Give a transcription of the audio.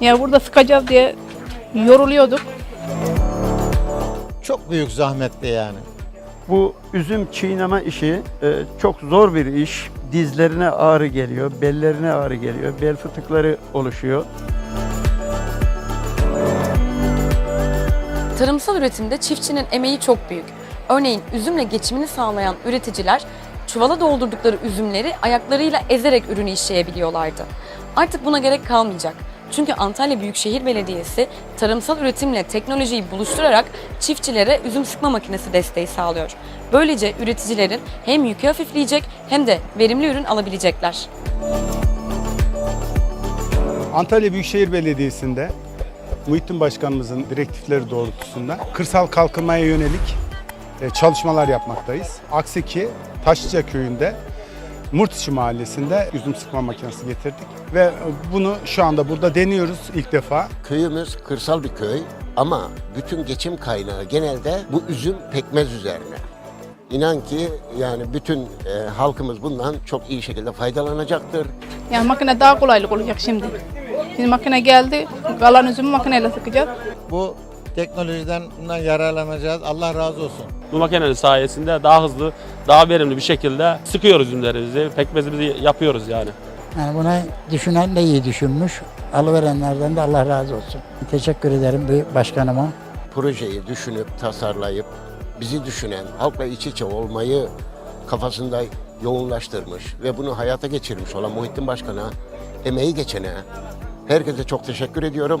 Ya burada sıkacağız diye yoruluyorduk. Çok büyük zahmetti yani. Bu üzüm çiğneme işi e, çok zor bir iş. Dizlerine ağrı geliyor, bellerine ağrı geliyor, bel fıtıkları oluşuyor. Tarımsal üretimde çiftçinin emeği çok büyük. Örneğin üzümle geçimini sağlayan üreticiler çuvala doldurdukları üzümleri ayaklarıyla ezerek ürünü işleyebiliyorlardı. Artık buna gerek kalmayacak. Çünkü Antalya Büyükşehir Belediyesi tarımsal üretimle teknolojiyi buluşturarak çiftçilere üzüm sıkma makinesi desteği sağlıyor. Böylece üreticilerin hem yükü hafifleyecek hem de verimli ürün alabilecekler. Antalya Büyükşehir Belediyesi'nde Muhittin Başkanımızın direktifleri doğrultusunda kırsal kalkınmaya yönelik e, çalışmalar yapmaktayız. Aksi ki Taşlıca köyünde Murtçı mahallesinde üzüm sıkma makinesi getirdik ve bunu şu anda burada deniyoruz ilk defa. Köyümüz kırsal bir köy ama bütün geçim kaynağı genelde bu üzüm pekmez üzerine. İnan ki yani bütün e, halkımız bundan çok iyi şekilde faydalanacaktır. Yani makine daha kolaylık olacak şimdi. Şimdi makine geldi. Kalan üzümü makineyle sıkacağız. Bu teknolojiden bundan yararlanacağız. Allah razı olsun. Bu makinenin sayesinde daha hızlı, daha verimli bir şekilde sıkıyoruz üzümlerimizi, pekmezimizi yapıyoruz yani. Yani bunu düşünen de iyi düşünmüş. Alıverenlerden de Allah razı olsun. Teşekkür ederim bu başkanıma. Projeyi düşünüp, tasarlayıp, bizi düşünen, halkla iç içe olmayı kafasında yoğunlaştırmış ve bunu hayata geçirmiş olan Muhittin Başkan'a, emeği geçene herkese çok teşekkür ediyorum.